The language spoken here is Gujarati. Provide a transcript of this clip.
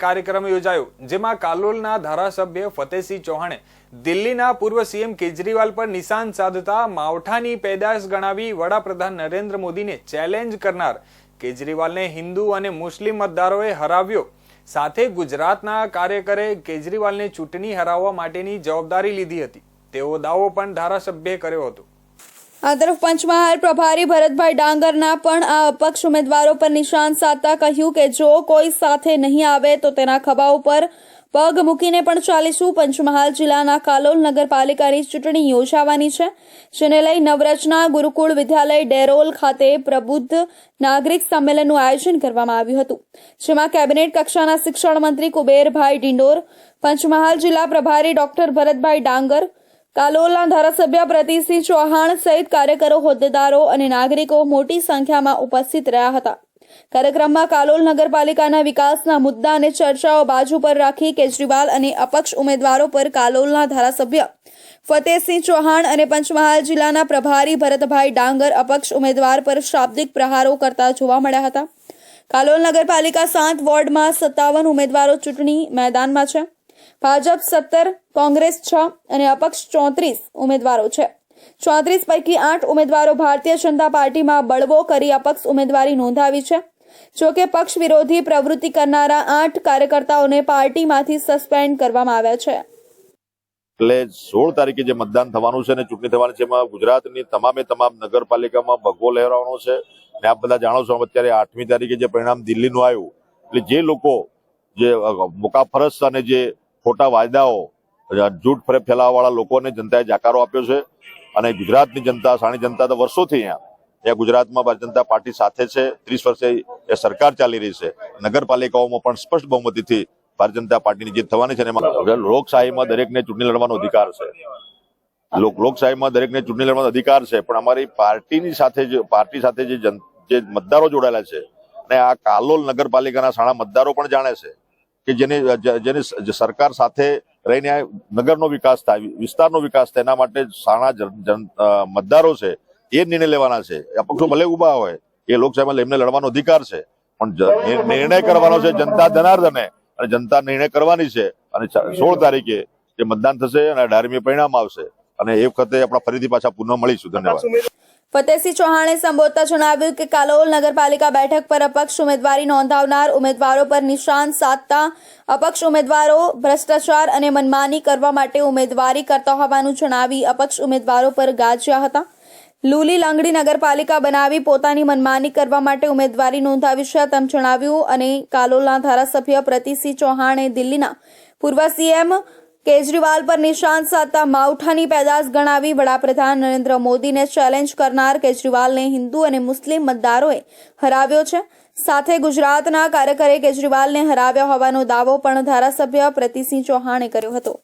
કાર્યક્રમ યોજાયો, જેમાં કાલોલના ધારાસભ્ય ફતેહસિંહ ચૌહાણે દિલ્હીના પૂર્વ સીએમ કેજરીવાલ પર નિશાન સાધતા માવઠાની પેદાશ ગણાવી વડાપ્રધાન નરેન્દ્ર મોદીને ચેલેન્જ કરનાર. કેજરીવાલને હિન્દુ અને મુસ્લિમ મતદારોએ હરાવ્યો. સાથે ગુજરાતના કાર્યકરે કેજરીવાલને ચૂંટણી હરાવવા માટેની જવાબદારી લીધી હતી. તેવો દાવો પણ ધારાસભ્યે કર્યો હતો. આ તરફ પંચમહાલ પ્રભારી ભરતભાઈ ડાંગરના પણ આ અપક્ષ ઉમેદવારો પર નિશાન સાધતા કહ્યું કે જો કોઈ સાથે નહીં આવે તો તેના ખભા ઉપર પગ મૂકીને પણ ચાલીશું. પંચમહાલ જિલ્લાના કાલોલ નગરપાલિકાની ચૂંટણી યોજાવાની છે, જેને લઈ નવરચના ગુરુકુળ વિદ્યાલય ડેરોલ ખાતે પ્રબુદ્ધ નાગરિક સંમેલનનું આયોજન કરવામાં આવ્યું હતું, જેમાં કેબિનેટ કક્ષાના શિક્ષણ મંત્રી કુબેરભાઈ ડિંડોર, પંચમહાલ જિલ્લા પ્રભારી ડોક્ટર ભરતભાઈ ડાંગર કાલોલના ધારાસભ્ય પ્રતિસિંહ ચૌહાણ સહિત કાર્યકરો, હોદ્દેદારો અને નાગરિકો મોટી સંખ્યામાં ઉપસ્થિત રહ્યા હતા. કાર્યક્રમમાં કાલોલ નગરપાલિકાના વિકાસના મુદ્દા અને ચર્ચાઓ બાજુ પર રાખી કેજરીવાલ અને અપક્ષ ઉમેદવારો પર કાલોલના ધારાસભ્ય ફતેહસિંહ ચૌહાણ અને પંચમહાલ જિલ્લાના પ્રભારી ભરતભાઈ ડાંગર અપક્ષ ઉમેદવાર પર શાબ્દિક પ્રહારો કરતા જોવા મળ્યા હતા. કાલોલ નગરપાલિકા સાત વોર્ડમાં સત્તાવન ઉમેદવારો ચૂંટણી મેદાનમાં છે. ભાજપ સત્તર, કોંગ્રેસ છ અને અપક્ષ ચોત્રીસ ઉમેદવારો છે. ચોત્રીસ પૈકી આઠ ઉમેદવારો ભારતીય જનતા પાર્ટીમાં બળવો કરી અપક્ષ ઉમેદવારી નોંધાવી છે. જોકે પક્ષ વિરોધી પ્રવૃત્તિ કરનારા આઠ કાર્યકર્તાઓને પાર્ટીમાંથી સસ્પેન્ડ કરવામાં આવ્યા છે. એટલે સોળ તારીખે જે મતદાન થવાનું છે અને ચૂંટણી થવાની છે, એમાં ગુજરાતની તમામે તમામ નગરપાલિકામાં ભગવો લહેરાવાનો છે. અને આપ બધા જાણો છો અત્યારે આઠમી તારીખે જે પરિણામ દિલ્હીનું આવ્યું, એટલે જે લોકો જે મુકાફરસ અને જે ખોટા વાયદાઓ જૂઠ ફરે ફેલાવાવાળા લોકોને જનતાએ જાકારો આપ્યો છે અને ગુજરાતની જનતા, સાણી જનતા તો વર્ષોથી અહીંયા અહીંયા ગુજરાતમાં જનતા પાર્ટી સાથે છે, ત્રીસ વર્ષે એ સરકાર ચાલી રહી છે. નગરપાલિકાઓમાં પણ સ્પષ્ટ બહુમતીથી ભારતીય જનતા પાર્ટીની જીત થવાની છે અને લોકશાહીમાં દરેકને ચૂંટણી લડવાનો અધિકાર છે. લોક- લોકશાહીમાં દરેકને ચૂંટણી લડવાનો અધિકાર છે, પણ અમારી પાર્ટીની સાથે જે, પાર્ટી સાથે જે મતદારો જોડાયેલા છે, અને આ કાલોલ નગરપાલિકાના સાણા મતદારો પણ જાણે છે. કે જેની જેની સરકાર સાથે રહીને આ નગરનો વિકાસ થાય વિસ્તારનો વિકાસ થાય, એના માટે સાણા મતદારો છે, એ નિર્ણય લેવાના છે. અપક્ષો ભલે ઊભા હોય, એ લોકસભામાં એમને લડવાનો અધિકાર છે, પણ નિર્ણય કરવાનો છે જનતા જનાર્દને, અને જનતા નિર્ણય કરવાની છે, અને સોળ તારીખે જે મતદાન થશે અને અઢારમી પરિણામ આવશે, અને એ વખતે આપણે ફરીથી પાછા પુનઃ મળીશું. ધન્યવાદ. ફતેહસિંહ ચૌહાણે સંબોધતા જણાવ્યું કે કાલોલ નગરપાલિકા બેઠક પર અપક્ષ ઉમેદવારી નોંધાવનાર ઉમેદવારો પર નિશાન સાધતા અપક્ષ ઉમેદવારો ભ્રષ્ટાચાર અને મનમાની કરવા માટે ઉમેદવારી કરતા હોવાનું જણાવી અપક્ષ ઉમેદવારો પર ગાજ્યા હતા. લુલી લંગડી નગરપાલિકા બનાવી પોતાની મનમાની કરવા માટે ઉમેદવારી નોંધાવી છે તેમ જણાવ્યું અને કાલોલના ધારાસભ્ય પ્રતિસિંહ ચૌહાણે દિલ્હીના પૂર્વ સીએમ કેજરીવાલ પર નિશાન સાધતા માવઠાની પેદાશ ગણાવી વડાપ્રધાન નરેન્દ્ર મોદીને ચેલેન્જ કરનાર કેજરીવાલને હિન્દુ અને મુસ્લિમ મતદારોએ હરાવ્યો છે. સાથે ગુજરાતના કાર્યકરે કેજરીવાલને હરાવ્યા હોવાનો દાવો પણ ધારાસભ્ય પ્રતિસિંહ ચૌહાણે કર્યો હતો.